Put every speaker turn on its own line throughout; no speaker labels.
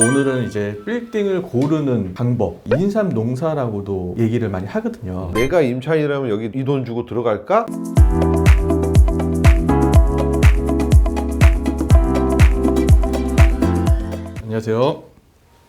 오늘은 이제 빌딩을 고르는 방법, 인삼 농사라고도 얘기를 많이 하거든요.
내가 임차인이라면 여기 이 돈 주고 들어갈까?
안녕하세요.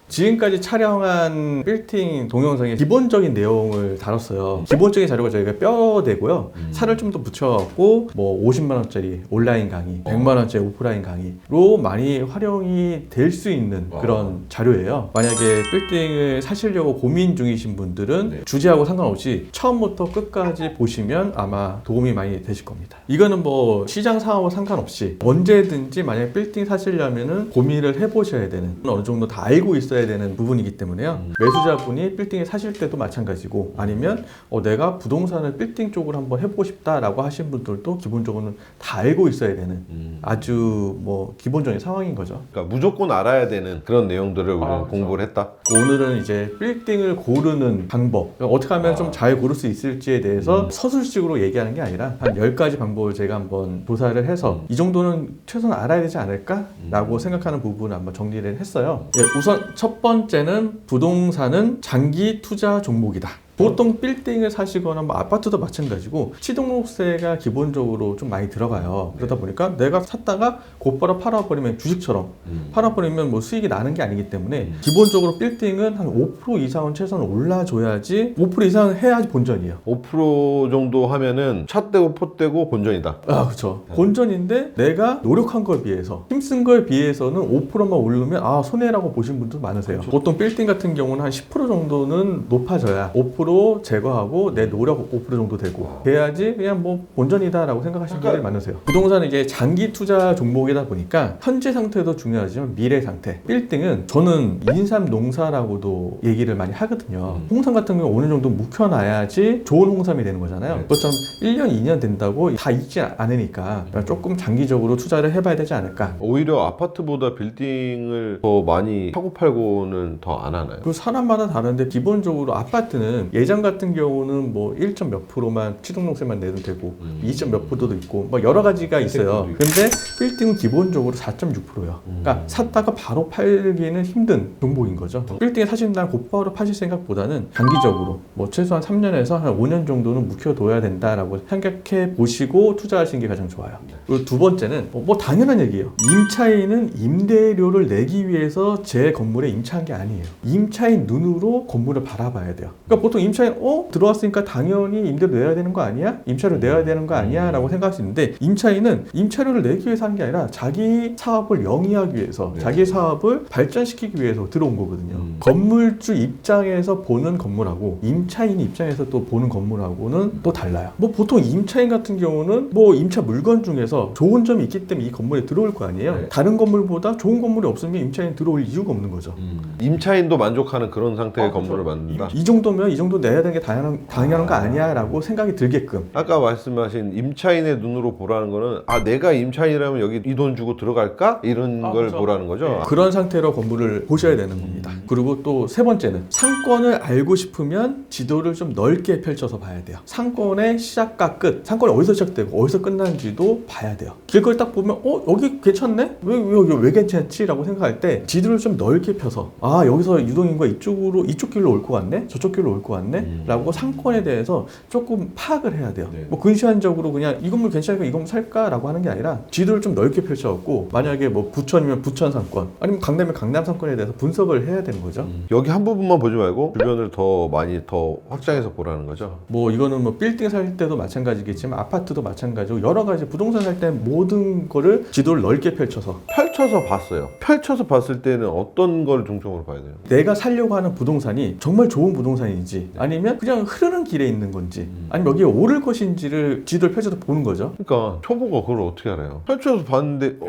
지금까지 촬영한 빌딩 동영상의 기본적인 내용을 다뤘어요. 기본적인 자료가 저희가 뼈대고요. 살을 좀 더 붙여갖고 뭐 50만 원짜리 온라인 강의, 100만 원짜리 오프라인 강의로 많이 활용이 될 수 있는 그런 자료예요. 만약에 빌딩을 사시려고 고민 중이신 분들은
네.
주제하고 상관없이 처음부터 끝까지 보시면 아마 도움이 많이 되실 겁니다. 이거는 뭐 시장 상황과 상관없이 언제든지 만약에 빌딩 사시려면은 고민을 해보셔야 되는 어느 정도 다 알고 있어야 되는 부분이기 때문에요. 매수자분이 빌딩을 사실 때도 마찬가지고 아니면 어, 내가 부동산을 빌딩 쪽으로 한번 해보고 싶다라고 하신 분들도 기본적으로는 다 알고 있어야 되는 아주 뭐 기본적인 상황인 거죠.
그러니까 무조건 알아야 되는 그런 내용들을 우리는
아, 그렇죠.
공부를 했다.
오늘은 이제 빌딩을 고르는 방법 어떻게 하면 좀잘 고를 수 있을지에 대해서 서술식으로 얘기하는 게 아니라 한 10가지 방법을 제가 한번 조사를 해서 이 정도는 최소한 알아야 되지 않을까라고 생각하는 부분을 한번 정리를 했어요 예, 우선 첫 번째는 부동산은 장기 투자 종목이다 보통 빌딩을 사시거나 뭐 아파트도 마찬가지고 취등록세가 기본적으로 좀 많이 들어가요. 그러다 보니까 내가 샀다가 곧바로 팔아버리면 주식처럼 팔아버리면 뭐 수익이 나는 게 아니기 때문에 기본적으로 빌딩은 한 5% 이상은 최소한 올라줘야지 5% 이상은 해야지 본전이에요.
5% 정도 하면은 차 떼고 포 떼고 본전이다.
아 그렇죠. 본전인데 내가 노력한 걸 비해서 힘쓴 걸 비해서는 5%만 오르면 아 손해라고 보신 분들 많으세요. 보통 빌딩 같은 경우는 한 10% 정도는 높아져야 5% 제거하고 내 노력 5% 정도 되고 돼야지 그냥 뭐 본전이다라고 생각하시는 분들이 많으세요. 부동산은 이제 장기 투자 종목이다 보니까 현재 상태도 중요하지만 미래 상태. 빌딩은 저는 인삼 농사라고도 얘기를 많이 하거든요. 홍삼 같은 경우 어느 정도 묵혀놔야지 좋은 홍삼이 되는 거잖아요.
네.
그것처럼 1년, 2년 된다고 다 익지 않으니까 조금 장기적으로 투자를 해봐야 되지 않을까.
오히려 아파트보다 빌딩을 더 많이 사고 팔고는 더 안 하나요?
그 사람마다 다른데 기본적으로 아파트는 예전 같은 경우는 뭐 1점 몇 프로만 취등록세만 내도 되고
음.
2점 몇 프로도 있고 뭐 여러 가지가 있어요.
혜택도
근데 빌딩은 기본적으로 4.6%예요. 그러니까 샀다가 바로 팔기는 힘든 종목인 거죠. 빌딩에 사신다면 곧바로 파실 생각보다는 장기적으로 뭐 최소한 3년에서 한 5년 정도는 묵혀둬야 된다라고 생각해 보시고 투자하시는 게 가장 좋아요. 그리고 두 번째는 뭐, 뭐 당연한 얘기예요. 임차인은 임대료를 내기 위해서 제 건물에 임차한 게 아니에요. 임차인 눈으로 건물을 바라봐야 돼요. 그러니까 보통 임차인 어 들어왔으니까 당연히 임대료 내야 되는 거 아니야? 임차료 내야 되는 거 아니야?라고 생각할 수 있는데 임차인은 임차료를 내기 위해서 한게 아니라 자기 사업을 영위하기 위해서
네.
자기 사업을 발전시키기 위해서 들어온 거거든요.
음.
건물주 입장에서 보는 건물하고 임차인 입장에서 또 보는 건물하고는 또 달라요. 뭐 보통 임차인 같은 경우는 뭐 임차 물건 중에서 좋은 점이 있기 때문에 이 건물에 들어올 거 아니에요.
네.
다른 건물보다 좋은 건물이 없으면 임차인 들어올 이유가 없는 거죠.
임차인도 만족하는 그런 상태의
아, 그렇죠.
건물을 만든다.
이 정도면 이 정도 내야 되는 게 당연한, 당연한 거 아니야라고 생각이 들게끔
아까 말씀하신 임차인의 눈으로 보라는 거는 아 내가 임차인이라면 여기 이 돈 주고 들어갈까 이런
아,
걸
그렇죠.
보라는 거죠.
네. 그런 상태로 건물을 보셔야 되는 겁니다. 그리고 또 세 번째는 상권을 알고 싶으면 지도를 좀 넓게 펼쳐서 봐야 돼요. 상권의 시작과 끝, 상권이 어디서 시작되고 어디서 끝나는지도 봐야 돼요. 길거리 딱 보면 어 여기 괜찮네? 왜, 왜 여기 왜 괜찮지?라고 생각할 때 지도를 좀 넓게 펴서 아 여기서 유동인구가 이쪽으로 이쪽 길로 올 것 같네, 저쪽 길로 올 것 같네? 라고 상권에 대해서 조금 파악을 해야 돼요.
네.
뭐 근시안적으로 그냥 이 건물 괜찮으니까 이 건물 살까라고 하는 게 아니라 지도를 좀 넓게 펼쳐갖고 만약에 뭐 부천이면 부천 상권 아니면 강남이면 강남 상권에 대해서 분석을 해야 되는 거죠.
여기 한 부분만 보지 말고 주변을 더 많이 더 확장해서 보라는 거죠.
뭐 이거는 뭐 빌딩 살 때도 마찬가지겠지만 아파트도 마찬가지고 여러 가지 부동산 살 때 모든 거를 지도를 넓게 펼쳐서
펼 쳐서 봤어요. 펼쳐서 봤을 때는 어떤 걸 중점으로 봐야 돼요?
내가 살려고 하는 부동산이 정말 좋은 부동산인지 아니면 그냥 흐르는 길에 있는 건지 아니면 여기에 오를 것인지를 지도를 펼쳐서 보는 거죠.
그러니까 초보가 그걸 어떻게 알아요? 펼쳐서 봤는데 어,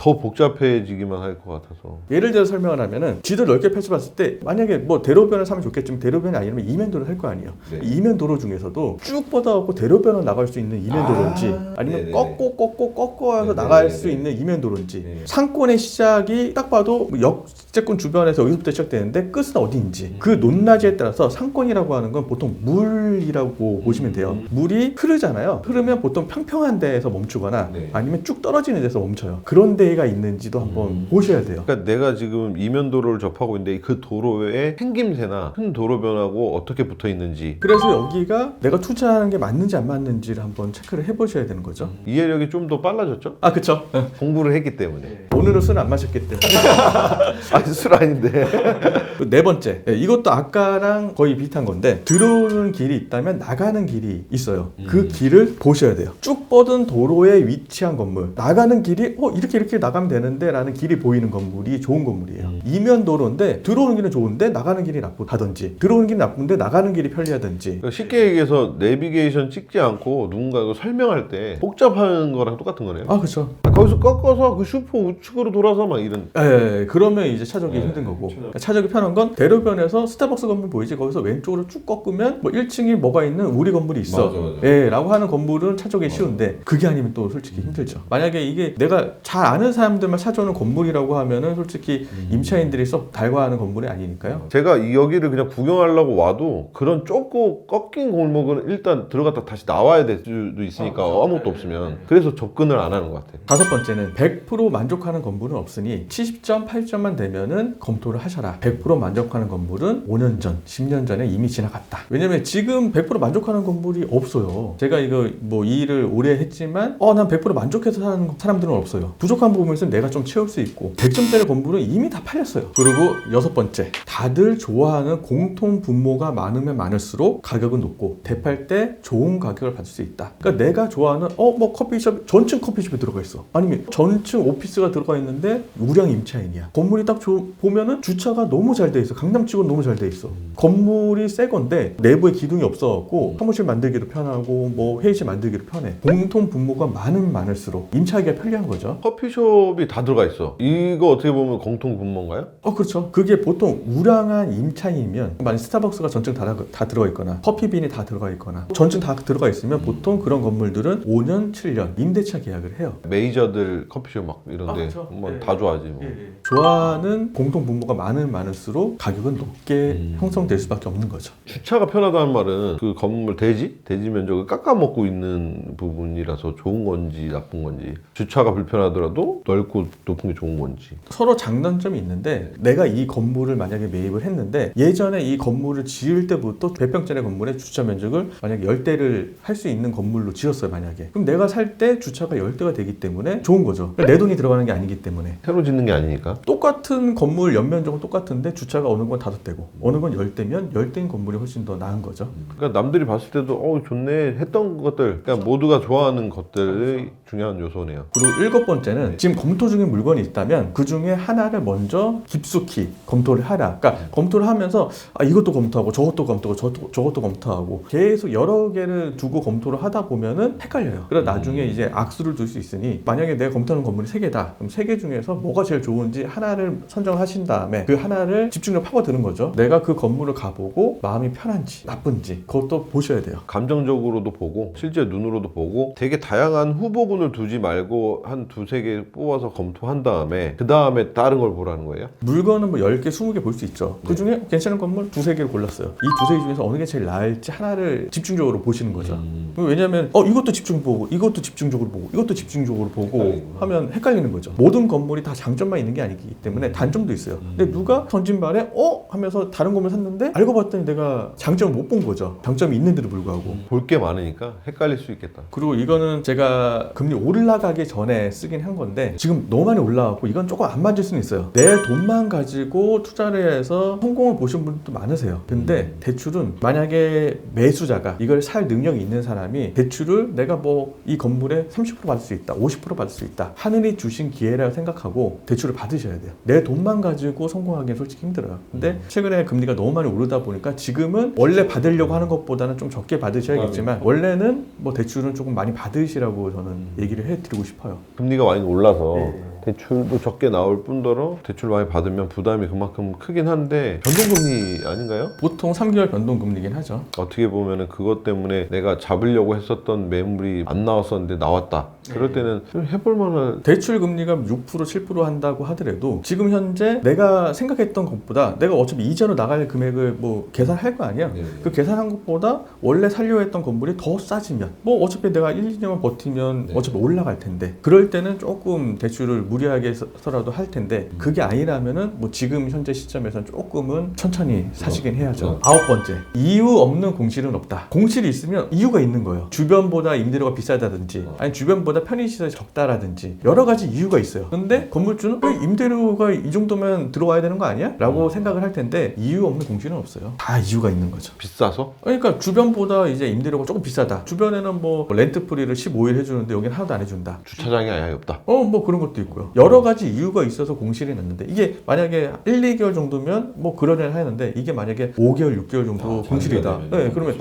더 복잡해지기만 할 것 같아서.
예를 들어 설명을 하면은 지도를 넓게 펼쳐봤을 때 만약에 뭐 대로변을 사면 좋겠지만 대로변이 아니면 이면도를 할 거 아니에요.
네.
이면도로 중에서도 쭉 뻗어갖고 대로변을 나갈 수 있는 이면도로인지
아,
아, 니면. 꺾고 꺾고 꺾어서
네네네네.
나갈 수 있는 이면도로인지
네.
상권의 시작이 딱 봐도 뭐 역제권 주변에서 여기서부터 시작되는데 끝은
음.
어디인지 그 높낮이에 따라서 상권이라고 하는 건 보통 물이라고 보시면 돼요.
음.
물이 흐르잖아요. 흐르면 보통 평평한 데에서 멈추거나
네.
아니면 쭉 떨어지는 데서 멈춰요. 그런 데에 CK가 있는지도 한번 보셔야 돼요.
그러니까 내가 지금 이면 도로를 접하고 있는데 그 도로에 생김새나 큰 도로 변하고 어떻게 붙어 있는지.
그래서 여기가 내가 투자하는 게 맞는지 안 맞는지를 한번 체크를 해보셔야 되는 거죠.
이해력이 좀 더 빨라졌죠?
아 그쵸?
공부를 했기 때문에.
오늘은 술안 마셨기 때문에.
아니 술 아닌데.
네 번째. 예, 이것도 아까랑 거의 비슷한 건데 들어오는 길이 있다면 나가는 길이 있어요. 그 길을 보셔야 돼요. 쭉 뻗은 도로에 위치한 건물. 나가는 길이 어 이렇게 이렇게 나가면 되는데 라는 길이 보이는 건물이 좋은 건물이에요. 이면 도로인데 들어오는 길은 좋은데 나가는 길이 나쁘다든지 들어오는 길이 나쁜데 나가는 길이 편리하든지.
그러니까 쉽게 얘기해서 내비게이션 찍지 않고 누군가 이거 설명할 때 복잡한 거랑 똑같은 거네요.
아 그렇죠
거기서 꺾어서 그 슈퍼 우측으로 돌아서 막 이런.
예, 그러면 이제 차적이
네,
힘든 거고.
차적.
차적이 편한 건 대로변에서 스타벅스 건물 보이지? 거기서 왼쪽으로 쭉 꺾으면 뭐 1층이 뭐가 있는 우리 건물이 있어.
맞아, 맞아.
예, 라고 하는 건물은 차적이 쉬운데 그게 아니면 또 솔직히 힘들죠. 만약에 이게 내가 잘 아는 사람들만 찾아오는 건물이라고 하면은 솔직히 임차인들이 썩 달과하는 건물이 아니니까요
제가 이 여기를 그냥 구경하려고 와도 그런 좁고 꺾인 골목은 일단 들어갔다 다시 나와야 될 수도 있으니까 아무것도 없으면 그래서 접근을 안 하는 것 같아요
다섯 번째는 100% 만족하는 건물은 없으니 70점, 8점만 되면은 검토를 하셔라. 100% 만족하는 건물은 5년 전, 10년 전에 이미 지나갔다. 왜냐면 지금 100% 만족하는 건물이 없어요. 제가 이거 뭐 이 일을 오래 했지만 어 난 100% 만족해서 사는 사람들은 없어요. 부족한 부분 을 있으면 내가 좀 채울 수 있고 100점짜리 건물은 이미 다 팔렸어요. 그리고 여섯 번째, 다들 좋아하는 공통 분모가 많으면 많을수록 가격은 높고 대팔 때 좋은 가격을 받을 수 있다. 그러니까 내가 좋아하는 어 뭐 커피숍 전층 커피숍에 들어가 있어. 아니면 전층 오피스가 들어가 있는데 우량 임차인이야. 건물이 딱 조- 보면은 주차가 너무 잘 돼 있어. 강남 치고는 너무 잘 돼 있어. 건물이 새 건데 내부에 기둥이 없어갖고 사무실 만들기도 편하고 뭐 회의실 만들기도 편해. 공통 분모가 많으면 많을수록 임차하기가 편리한 거죠.
커피숍 이 다 들어가 있어 이거 어떻게 보면 공통 분모인가요?
어 그렇죠. 그게 보통 우량한 임차인이면 만약 스타벅스가 전층 다, 다 들어가 있거나 커피빈이 다 들어가 있거나 전층 다 들어가 있으면 보통 그런 건물들은 5년, 7년 임대차 계약을 해요.
메이저들 커피숍 막 이런데
아, 그렇죠.
뭐
예.
다 좋아하지 뭐.
좋아하는 공통 분모가 많으면 많을수록 가격은 높게
음.
형성될 수밖에 없는 거죠.
주차가 편하다는 말은 그 건물 대지 대지 면적을 깎아먹고 있는 부분이라서 좋은 건지 나쁜 건지 주차가 불편하더라도 넓고 높은 게 좋은 건지.
서로 장단점이 있는데 내가 이 건물을 만약에 매입을 했는데 예전에 이 건물을 지을 때부터 100평짜리 건물의 주차 면적을 만약에 10대를 할 수 있는 건물로 지었어요 만약에. 그럼 내가 살 때 주차가 10대가 되기 때문에 좋은 거죠. 그러니까 내 돈이 들어가는 게 아니기 때문에.
새로 짓는 게 아니니까.
똑같은 건물 연면적은 똑같은데 주차가 어느 건 다섯 대고 어느 건 10대면 10대인 건물이 훨씬 더 나은 거죠.
그러니까 남들이 봤을 때도 어 좋네 했던 것들 그러니까 모두가 좋아하는 것들이 중요한 요소네요.
그리고 일곱 번째는 지금 검토 중인 물건이 있다면 그 중에 하나를 먼저 깊숙이 검토를 하라. 그러니까 검토를 하면서 아, 이것도 검토하고 저것도 검토하고 저것도, 저것도 검토하고 계속 여러 개를 두고 검토를 하다 보면은 헷갈려요. 그래서 나중에 이제 악수를 둘 수 있으니 만약에 내가 검토하는 건물이 세 개다. 그럼 세 개 중에서 뭐가 제일 좋은지 하나를 선정하신 다음에 그 하나를 집중력 파고드는 거죠. 내가 그 건물을 가보고 마음이 편한지 나쁜지 그것도 보셔야 돼요.
감정적으로도 보고 실제 눈으로도 보고 되게 다양한 후보군을 두지 말고 한 두세 개 뽑아서 검토한 다음에 그 다음에 다른 걸 보라는 거예요?
물건은 뭐 10개, 20개 볼 수 있죠. 그 중에 괜찮은 건물 두세 개를 골랐어요. 이 두세 개 중에서 어느 게 제일 나을지 하나를 집중적으로 보시는 거죠. 왜냐면 어 이것도 집중 보고 이것도 집중적으로 보고 이것도 집중적으로 보고
헷갈리구나.
하면 헷갈리는 거죠. 모든 건물이 다 장점만 있는 게 아니기 때문에 단점도 있어요. 근데 누가 던진 말에 어 하면서 다른 건물 샀는데 알고 봤더니 내가 장점을 못 본 거죠. 장점이 있는데도 불구하고.
볼 게 많으니까 헷갈릴 수 있겠다
그리고 이거는 제가 금리 올라가기 전에 쓰긴 한 건데 지금 너무 많이 올라가고 이건 조금 안 맞을 수는 있어요. 내 돈만 가지고 투자를 해서 성공을 보신 분도 많으세요. 근데 대출은 만약에 매수자가 이걸 살 능력이 있는 사람이 대출을 내가 뭐 이 건물에 30% 받을 수 있다, 50% 받을 수 있다. 하늘이 주신 기회라고 생각하고 대출을 받으셔야 돼요. 내 돈만 가지고 성공하기는 솔직히 힘들어요. 근데 최근에 금리가 너무 많이 오르다 보니까 지금은 원래 받으려고 하는 것보다는 좀 적게 받으셔야겠지만 원래는 뭐 대출은 조금 많이 받으시라고 저는 얘기를 해드리고 싶어요.
금리가 많이 올라서
네.
대출도 적게 나올 뿐더러 대출 많이 받으면 부담이 그만큼 크긴 한데 변동금리 아닌가요?
보통 3개월 변동금리긴 하죠.
어떻게 보면은 그것 때문에 내가 잡으려고 했었던 매물이 안 나왔었는데 나왔다. 그럴 때는 좀 해볼 만한
대출 금리가 6% 7% 한다고 하더라도 지금 현재 내가 생각했던 것보다 내가 어차피 이자로 나갈 금액을 뭐 계산할 거 아니야. 그 계산한 것보다 원래 살려 했던 건물이 더 싸지면 뭐 어차피 내가 1, 2년만 버티면
네.
어차피 올라갈 텐데 그럴 때는 조금 대출을 무리하게 해서라도 할 텐데 그게 아니라면은 뭐 지금 현재 시점에서는 조금은 천천히 사시긴 해야죠. 아홉 번째 이유 없는 공실은 없다. 공실이 있으면 이유가 있는 거예요. 주변보다 임대료가 비싸다든지 아니 주변보다 편의시설이 적다라든지 여러 가지 이유가 있어요. 근데 건물주는 왜 임대료가 이 정도면 들어와야 되는 거 아니야? 라고 생각을 할 텐데 이유 없는 공실은 없어요. 다 이유가 있는 거죠.
비싸서?
그러니까 주변보다 이제 임대료가 조금 비싸다. 주변에는 뭐 렌트 프리를 15일 해주는데 여기는 하나도 안 해준다.
주차장이 아예 없다.
어, 뭐 그런 것도 있고요. 여러 가지 이유가 있어서 공실이 났는데 이게 만약에 1, 2개월 정도면 뭐 그러려니 하는데 이게 만약에 5개월, 6개월 정도 공실이다. 네, 그러면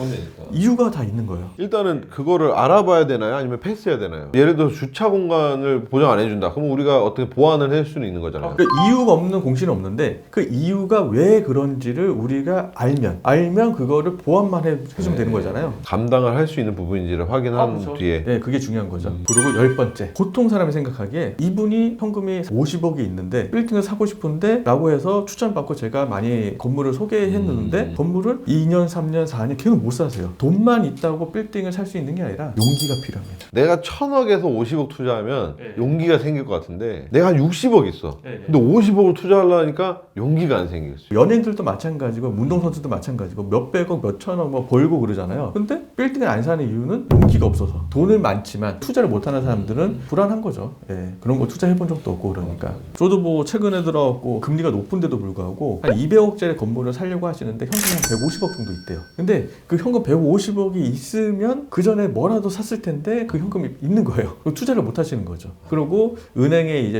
이유가 다 있는 거예요.
일단은 그거를 알아봐야 되나요? 아니면 패스해야 되나요? 예를 들어서 주차 공간을 보장 안 해준다. 그럼 우리가 어떻게 보완을 할 수는 있는 거잖아요.
그러니까 이유가 없는 공실은 없는데 그 이유가 왜 그런지를 우리가 알면 알면 그거를 보완만 해, 해주면 되는 거잖아요.
감당을 할 수 있는 부분인지를 확인한 뒤에
네, 그게 중요한 거죠. 그리고 열 번째, 보통 사람이 생각하기에 이분이 현금이 50억이 있는데 빌딩을 사고 싶은데 라고 해서 추천받고 제가 많이 건물을 소개했는데 건물을 2년, 3년, 4년 계속 못 사세요. 돈만 있다고 빌딩을 살 수 있는 게 아니라 용기가 필요합니다.
내가 천억에서 50억 투자하면
네.
용기가 생길 것 같은데 내가 한 60억 있어.
네, 네.
근데 50억을 투자하려니까 용기가 안 생기겠어.
연예인들도 마찬가지고 운동선수도 마찬가지고 몇백억 몇천억 뭐 벌고 그러잖아요 근데 빌딩을 안 사는 이유는 용기가 없어서 돈은 많지만 투자를 못하는 사람들은 불안한 거죠 예, 그런 거 투자해 본 적도 없고 그러니까. 저도 뭐 최근에 들어왔고 금리가 높은데도 불구하고 한 200억짜리 건물을 살려고 하시는데 현금 한 150억 정도 있대요. 근데 그 현금 150억이 있으면 그 전에 뭐라도 샀을 텐데 그 현금이 있는 거예요. 투자를 못 하시는 거죠. 그리고 은행에 이제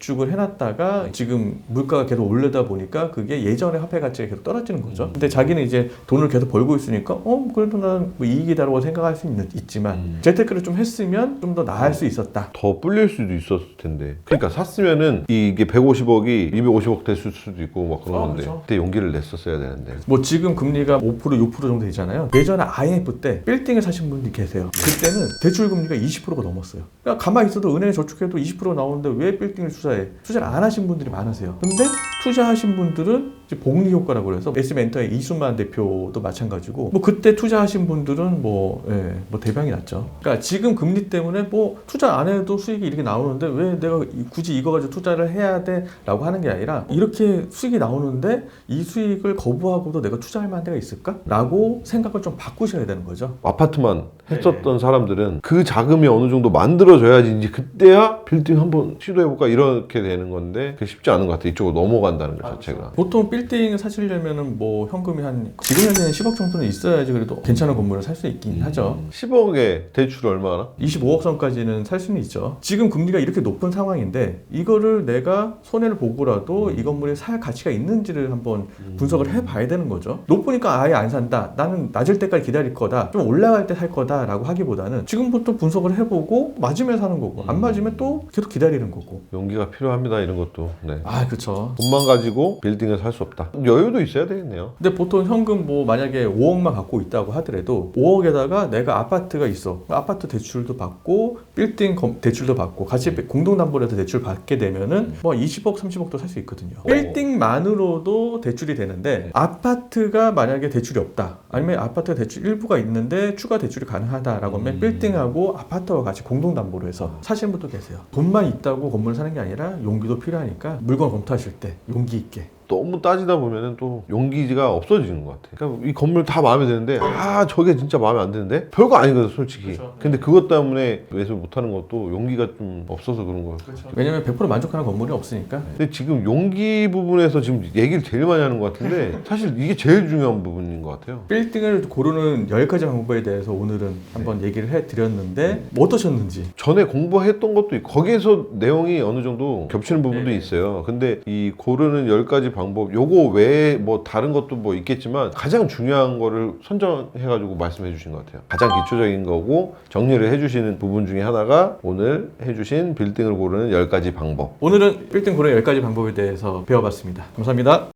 저축을 해놨다가 지금 물가가 계속 오르다 보니까 그게 예전의 화폐 가치가 계속 떨어지는 거죠. 근데 자기는 이제 돈을 계속 벌고 있으니까 어 그래도 난뭐 이익이다라고 생각할 수 있는, 있지만 재테크를 좀 했으면 좀 더 나을 수 있었다.
더 불릴 수도 있었을 텐데. 그러니까 샀으면은 이게 150억이 250억 됐을 수도 있고 막 그런
아,
건데
그렇죠.
그때 용기를 냈었어야 되는데.
뭐 지금 금리가 5% 6% 정도 되잖아요. 예전에 IMF 때 빌딩을 사신 분들이 계세요. 그때는 대출 금리가 20%가 넘었어요. 그러니까 가만히 있어도 은행에 저축해도 20% 나오는데 왜 빌딩을 투자 해? 투자를 안 하신 분들이 많으세요. 근데 투자하신 분들은 이제 복리 효과라고 그래서 SM엔터의 이순만 대표도 마찬가지고 뭐 그때 투자하신 분들은 뭐, 예, 뭐 대박이 났죠. 그러니까 지금 금리 때문에 뭐 투자 안 해도 수익이 이렇게 나오는데 왜 내가 이- 굳이 이거 가지고 투자를 해야 돼라고 하는 게 아니라 이렇게 수익이 나오는데 이 수익을 거부하고도 내가 투자할 만한 데가 있을까?라고 생각을 좀 바꾸셔야 되는 거죠.
아파트만
네.
했었던 사람들은 그 자금이 어느 정도 만들어져야지 이제 그때야 빌딩 한번 시도해볼까 이 렇게 되는 건데 그게 쉽지 않은 것 같아 이쪽으로 넘어간다는 것 자체가
보통 빌딩을 사시려면은 뭐 현금이 한 지금 현재는 10억 정도는 있어야지 그래도 괜찮은 건물을 살 수 있긴 하죠.
10억에 대출 얼마나?
25억 선까지는 살 수는 있죠. 지금 금리가 이렇게 높은 상황인데 이거를 내가 손해를 보고라도 이 건물이 살 가치가 있는지를 한번 분석을 해봐야 되는 거죠. 높으니까 아예 안 산다. 나는 낮을 때까지 기다릴 거다. 좀 올라갈 때 살 거다라고 하기보다는 지금부터 분석을 해보고 맞으면 사는 거고 안 맞으면 또 계속 기다리는 거고.
용기가 필요합니다 이런 것도. 네.
아 그렇죠.
돈만 가지고 빌딩을 살 수 없다. 여유도 있어야 되겠네요.
근데 보통 현금 뭐 만약에 5억만 갖고 있다고 하더라도 5억에다가 내가 아파트가 있어. 아파트 대출도 받고 빌딩 검- 대출도 받고 같이 공동담보로해서 대출 받게 되면은 뭐 20억 30억도 살 수 있거든요. 빌딩만으로도 대출이 되는데 아파트가 만약에 대출이 없다. 아니면 아파트가 대출 일부가 있는데 추가 대출이 가능하다라고 하면 빌딩하고 아파트와 같이 공동담보로 해서 사시는 분도 계세요. 돈만 있다고 건물 사는 게 아니라 용기도 필요하니까 물건 검토하실 때 용기 있게
너무 따지다 보면은 또 용기가 없어지는 것 같아. 그러니까 이 건물 다 마음에 드는데 아 저게 진짜 마음에 안 드는데 별거 아니거든 솔직히.
그렇죠.
근데 그것 때문에 매수 못하는 것도 용기가 좀 없어서 그런 거예요.
왜냐면 100% 만족하는 건물이 없으니까
근데 지금 용기 부분에서 지금 얘기를 제일 많이 하는 것 같은데 사실 이게 제일 중요한 부분인 것 같아요.
빌딩을 고르는 10가지 방법에 대해서 오늘은 한번 얘기를 해드렸는데 뭐 어떠셨는지
전에 공부했던 것도 있고 거기에서 내용이 어느 정도 겹치는 부분도
네.
있어요. 근데 이 고르는 10가지 방법 요거 외에 뭐 다른 것도 뭐 있겠지만 가장 중요한 거를 선정해 가지고 말씀해 주신 것 같아요. 가장 기초적인 거고 정리를 해 주시는 부분 중에 하나가 오늘 해 주신 빌딩을 고르는 10가지 방법.
오늘은 빌딩 고르는 10가지 방법에 대해서 배워봤습니다 감사합니다